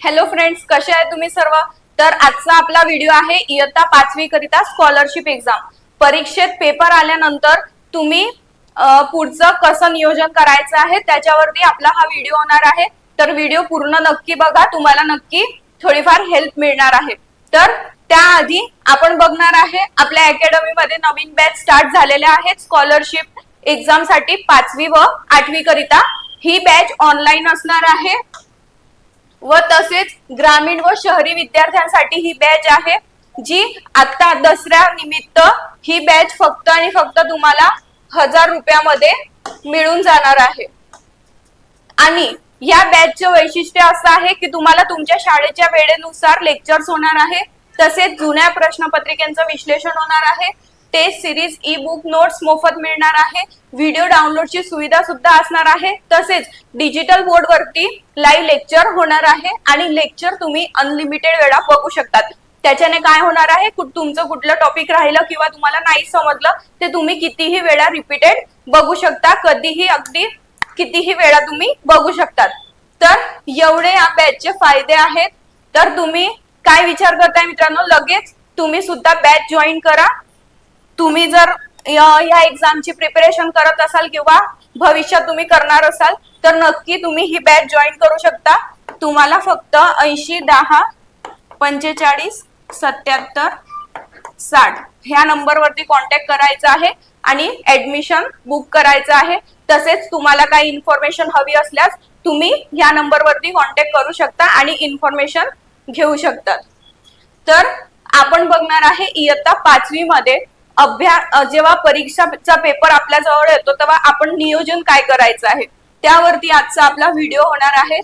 Hello friends कसे आहे तुम्ही सर्व? तर आजचा आपला व्हिडिओ आहे इयत्ता पाचवी करिता स्कॉलरशिप एक्झाम परीक्षेत पेपर आल्यानंतर तुम्ही पुढचं कसं नियोजन करायचं आहे त्याच्यावरती आपला हा व्हिडिओ होणार आहे. तर व्हिडिओ पूर्ण नक्की बघा तुम्हाला नक्की थोडीफार हेल्प मिळणार आहे. तर त्याआधी आपण बघणार आहे आपल्या अकॅडमी मध्ये नवीन बॅच स्टार्ट झालेल्या आहेत स्कॉलरशिप एक्झामसाठी पाचवी व आठवी करिता. ही बॅच ऑनलाईन असणार आहे. व तसेच ग्रामीण व शहरी विद्यार्थ्यांसाठी ही बॅच आहे जी आता दसऱ्या निमित्त ही बॅच फक्त आणि फक्त तुम्हाला हजार रुपयामध्ये मिळून जाणार आहे. आणि या बॅचचं वैशिष्ट्य असं आहे की तुम्हाला तुमच्या शाळेच्या वेळेनुसार लेक्चर्स होणार आहे तसेच जुन्या प्रश्नपत्रिकेचं विश्लेषण होणार आहे test series e book notes मोफत मिळणार आहे. व्हिडिओ डाउनलोडची सुविधा सुद्धा असणार आहे. तसेच डिजिटल बोर्ड वरती लाईव्ह लेक्चर होणार आहे आणि लेक्चर तुम्ही अनलिमिटेड वेळा बघू शकतात. त्याच्याने काय होणार आहे? तुमचं कुठलं टॉपिक राहिलं किंवा तुम्हाला नाही समजलं ते तुम्ही कितीही वेळा रिपीटेड बघू शकता. कधीही अगदी कितीही वेळा तुम्ही बघू शकतात. तर एवढे या बॅचचे फायदे आहेत. तर तुम्ही काय विचार करताय मित्रांनो? लगेच तुम्ही सुद्धा बॅच जॉईन करा. तुम्ही जर या एक्झामची प्रिपरेशन करत असाल किंवा भविष्यात तुम्ही करणार असाल तर नक्की तुम्ही ही बॅच जॉईन करू शकता. तुम्हाला फक्त ऐंशी दहा पंचेचाळीस सत्याहत्तर साठ ह्या नंबरवरती कॉन्टॅक्ट करायचा आहे आणि ऍडमिशन बुक करायचं आहे. तसेच तुम्हाला काही इन्फॉर्मेशन हवी असल्यास तुम्ही ह्या नंबरवरती कॉन्टॅक्ट करू शकता आणि इन्फॉर्मेशन घेऊ शकतात. तर आपण बघणार आहे इयत्ता पाचवी अभ्यास जेव्हा परीक्षाचा पेपर आपल्या जवळ येतो तेव्हा आपण नियोजन काय करायचं आहे? त्यावरती आजचा आपला व्हिडिओ होणार आहे.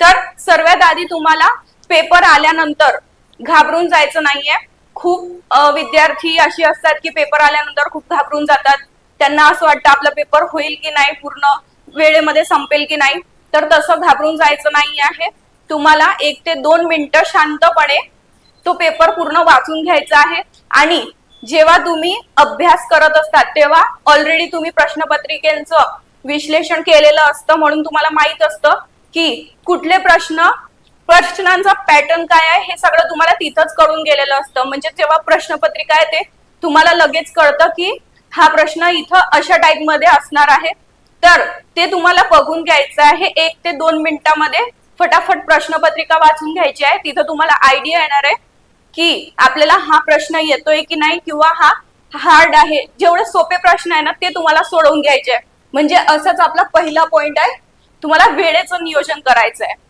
तर सर्वात आधी तुम्हाला पेपर आल्यानंतर घाबरून जायचं नाहीये. खूप विद्यार्थी अशी असतात की पेपर आल्यानंतर खूप घाबरून जातात. त्यांना असं वाटतं आपला पेपर होईल की नाही पूर्ण वेळेमध्ये संपेल की नाही. तर तसं घाबरून जायचं नाही आहे. तुम्हाला एक ते दोन मिनिटं शांतपणे तो पेपर पूर्ण वाचून घ्यायचा आहे. आणि जेव्हा तुम्ही अभ्यास करत असतात तेव्हा ऑलरेडी तुम्ही प्रश्नपत्रिकेचं विश्लेषण केलेलं असतं. म्हणून तुम्हाला माहीत असतं की कुठले प्रश्न प्रश्नांचा पॅटर्न काय आहे हे सगळं तुम्हाला तिथंच कळून गेलेलं असतं. म्हणजे जेव्हा प्रश्नपत्रिका आहे ते तुम्हाला लगेच कळतं की हा प्रश्न इथं अशा टाईपमध्ये असणार आहे. तर ते तुम्हाला बघून घ्यायचं आहे. एक ते दोन मिनिटामध्ये फटाफट प्रश्नपत्रिका वाचून घ्यायची आहे. तिथं तुम्हाला आयडिया येणार आहे. की आपल्याला हा प्रश्न येतोय की नाही किंवा हा हार्ड आहे. जेवढे सोपे प्रश्न आहे ना ते तुम्हाला सोडवून घ्यायचे. म्हणजे असाच आपला पहिला पॉइंट आहे तुम्हाला वेळेचं नियोजन करायचं आहे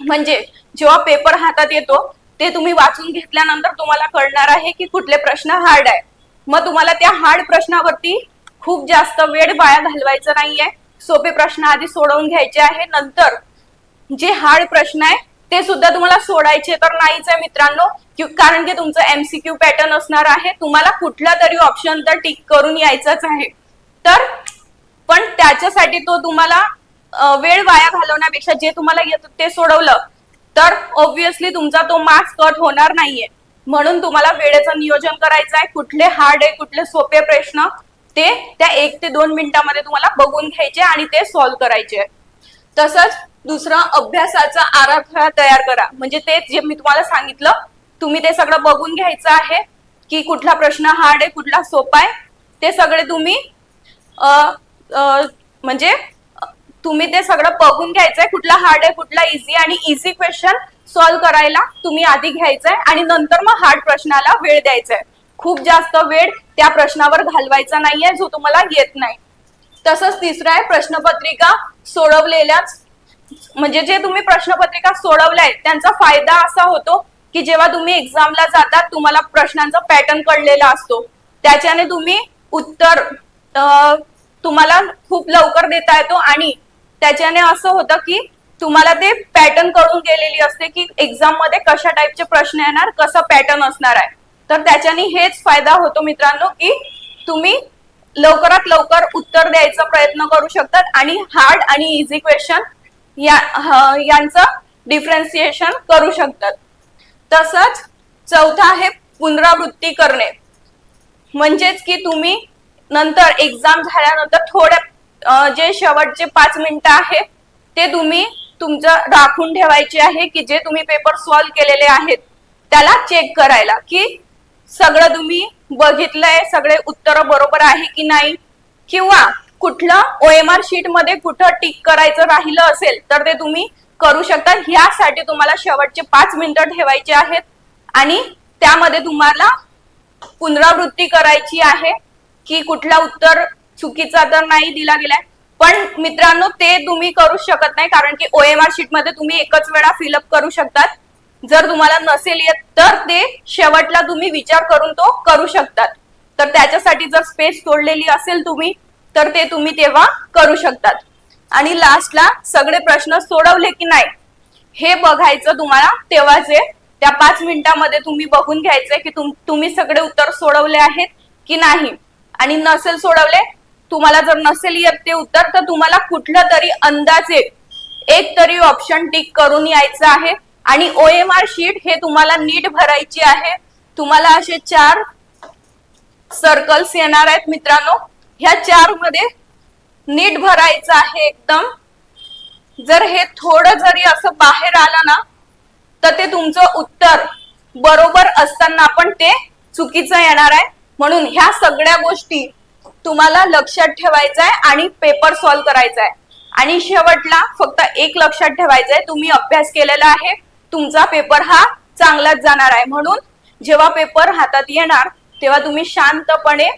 म्हणजे जेव्हा पेपर हातात येतो ते तुम्ही वाचून घेतल्यानंतर तुम्हाला कळणार आहे की कुठले प्रश्न हार्ड आहे. मग तुम्हाला त्या हार्ड प्रश्नावरती खूप जास्त वेळ वाया घालवायचा नाहीये. सोपे प्रश्न आधी सोडवून घ्यायचे आहे. नंतर जे हार्ड प्रश्न आहे ते सुद्धा तुम्हाला सोडायचे तर नाहीच आहे मित्रांनो. कारण की तुमचं एमसीक्यू पॅटर्न असणार आहे. तुम्हाला कुठला तरी ऑप्शन तर टिक करून यायचाच आहे. तर पण त्याच्यासाठी तो तुम्हाला वेळ वाया घालवण्यापेक्षा जे तुम्हाला येतं ते सोडवलं तर ऑब्विसली तुमचा तो मार्क्स कट होणार नाहीये. म्हणून तुम्हाला वेळेचं नियोजन करायचं आहे. कुठले हार्ड आहे कुठले सोपे प्रश्न ते त्या एक ते दोन मिनिटामध्ये तुम्हाला बघून घ्यायचे आणि ते सॉल्व्ह करायचे. तसंच दुसरं अभ्यासाचा आराखडा तयार करा. म्हणजे ते जे मी तुम्हाला सांगितलं तुम्ही ते सगळं बघून घ्यायचं आहे की कुठला प्रश्न हार्ड आहे कुठला सोपा आहे ते सगळे तुम्ही म्हणजे तुम्ही ते सगळं बघून घ्यायचंय कुठला हार्ड आहे कुठला इझी आणि इझी क्वेश्चन सॉल्व्ह करायला तुम्ही आधी घ्यायचंय आणि नंतर मग हार्ड प्रश्नाला वेळ द्यायचा आहे खूप जास्त वेळ त्या प्रश्नावर घालवायचा नाहीये जो तुम्हाला येत नाही. तसंच तिसरं आहे प्रश्नपत्रिका सोडवलेल्याच म्हणजे जे तुम्ही प्रश्नपत्रिका सोडवल्याय त्यांचा फायदा असा होतो की जेव्हा तुम्ही एक्झामला जातात तुम्हाला प्रश्नांचा पॅटर्न कळलेला असतो. त्याच्याने तुम्ही उत्तर तुम्हाला खूप लवकर देता येतो आणि त्याच्याने असं होतं की तुम्हाला ते पॅटर्न कळून गेलेली असते की एक्झाममध्ये कशा टाईपचे प्रश्न येणार कसा पॅटर्न असणार आहे. तर त्याच्याने हेच फायदा होतो मित्रांनो की तुम्ही लवकरात लवकर उत्तर द्यायचा प्रयत्न करू शकतात आणि हार्ड आणि इझी क्वेश्चन या यांचं डिफरन्सिएशन करू शकतात. तसंच चौथा आहे पुनरावृत्ती करणे. म्हणजेच की तुम्ही नंतर एक्झाम झाल्यानंतर थोड्या जे शेवटचे पाच मिनिटं आहे ते तुम्ही तुमचं राखून ठेवायचे आहे की जे तुम्ही पेपर सॉल्व केलेले आहेत त्याला चेक करायला की सगळं तुम्ही बघितलंय सगळे उत्तर बरोबर आहे की नाही? किंवा कुठलं ओएमआर शीटमध्ये कुठं टिक करायचं राहिलं असेल तर ते तुम्ही करू शकता. ह्यासाठी तुम्हाला शेवटचे पाच मिनिटं ठेवायचे आहेत. आणि त्यामध्ये तुम्हाला पुनरावृत्ती करायची आहे की कुठला उत्तर चुकीचा तर नाही दिला गेलाय. पण मित्रांनो ते तुम्ही करू शकत नाही कारण की ओएमआर शीटमध्ये तुम्ही एकच वेळा फिलअप करू शकतात. जर तुम्हाला नसेल येत तर ते शेवटला तुम्ही विचार करून तो करू शकतात. तर त्याच्यासाठी जर स्पेस सोडलेली असेल तुम्ही तर ते तुम्ही तेव्हा करू शकतात. आणि लास्टला सगळे प्रश्न सोडवले की नाही हे बघायचं तुम्हाला तेव्हाच आहे त्या पाच मिनिटांमध्ये तुम्ही बघून घ्यायचंय की तुम तुम्ही सगळे उत्तर सोडवले आहेत की नाही. आणि नसेल सोडवले तुम्हाला जर नसेल येत ते उत्तर तर तुम्हाला कुठलं तरी अंदाजे एक तरी ऑप्शन टिक करून यायचं आहे. आणि ओएमआर शीट हे तुम्हाला नीट भरायची आहे. तुम्हाला असे चार सर्कल्स येणार आहेत मित्रांनो. ह्या चारमध्ये नीट भरायचं आहे एकदम. जर हे थोडं जरी असं बाहेर आलं ना तर ते तुमचं उत्तर बरोबर असताना पण ते चुकीचं येणार आहे. म्हणून ह्या सगळ्या गोष्टी तुम्हाला लक्षात ठेवायचं आहे आणि पेपर सॉल्व करायचा आहे आणि शेवटला फक्त एक लक्षात ठेवायचं आहे तुम्ही अभ्यास केलेला आहे तुमचा पेपर हा चांगलाच जाणार आहे. म्हणून जेव्हा पेपर हातात येणार तेव्हा तुम्ही शांतपणे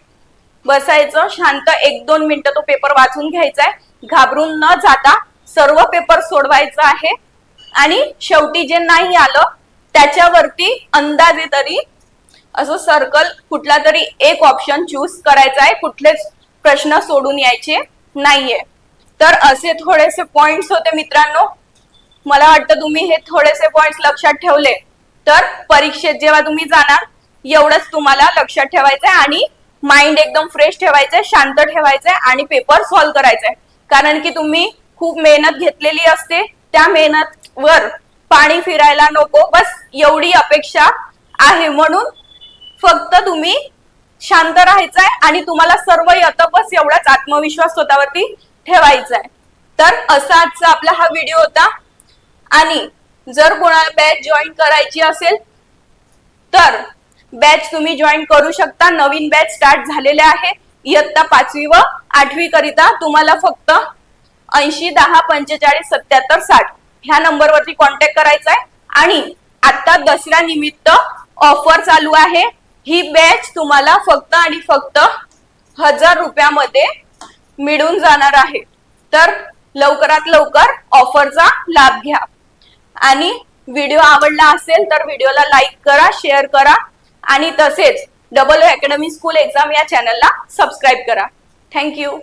बसायचं शांत एक दोन मिनिटं तो पेपर वाचून घ्यायचा आहे घाबरून न जाता सर्व पेपर सोडवायचा आहे. आणि शेवटी जे नाही आलं त्याच्यावरती अंदाजे तरी असं सर्कल कुठला तरी एक ऑप्शन चूज करायचा आहे कुठलेच प्रश्न सोडून यायचे नाहीये. तर असे थोडेसे पॉइंट्स होते मित्रांनो. मला वाटतं तुम्ही हे थोडेसे पॉइंट्स लक्षात ठेवले. तर परीक्षेत जेव्हा तुम्ही जाणार एवढंच तुम्हाला लक्षात ठेवायचं आहे आणि माइंड एकदम फ्रेश ठेवायचंय शांत ठेवायचंय आणि पेपर सॉल्व्ह करायचंय. कारण की तुम्ही खूप मेहनत घेतलेली असते त्या मेहनत वर पाणी फिरायला नको. बस एवढी अपेक्षा आहे म्हणून फक्त तुम्ही शांत राहायचंय आणि तुम्हाला सर्व येतं बस एवढाच आत्मविश्वास स्वतःवरती ठेवायचा आहे तर असा आजचा आपला हा व्हिडिओ होता. आणि जर कोणाला बॅच जॉईन करायची असेल तर बॅच तुम्ही जॉईन करू शकता. नवीन बॅच स्टार्ट झालेले आहे. इयत्ता पाचवी व आठवी करिता तुम्हाला फक्त ऐंशी दहा पंचेचाळीस सत्याहत्तर साठ ह्या नंबरवरती कॉन्टॅक्ट करायचा आहे. आणि आता दसऱ्या निमित्त ऑफर चालू आहे. ही बॅच तुम्हाला फक्त आणि फक्त हजार रुपयामध्ये मिळून जाणार आहे. तर लवकरात लवकर ऑफरचा लाभ घ्या. आणि व्हिडिओ आवडला असेल तर व्हिडिओला लाईक करा शेअर करा. आणि तसेच डबल अकॅडमी स्कूल एक्झाम या चॅनलला सबस्क्राईब करा. थँक्यू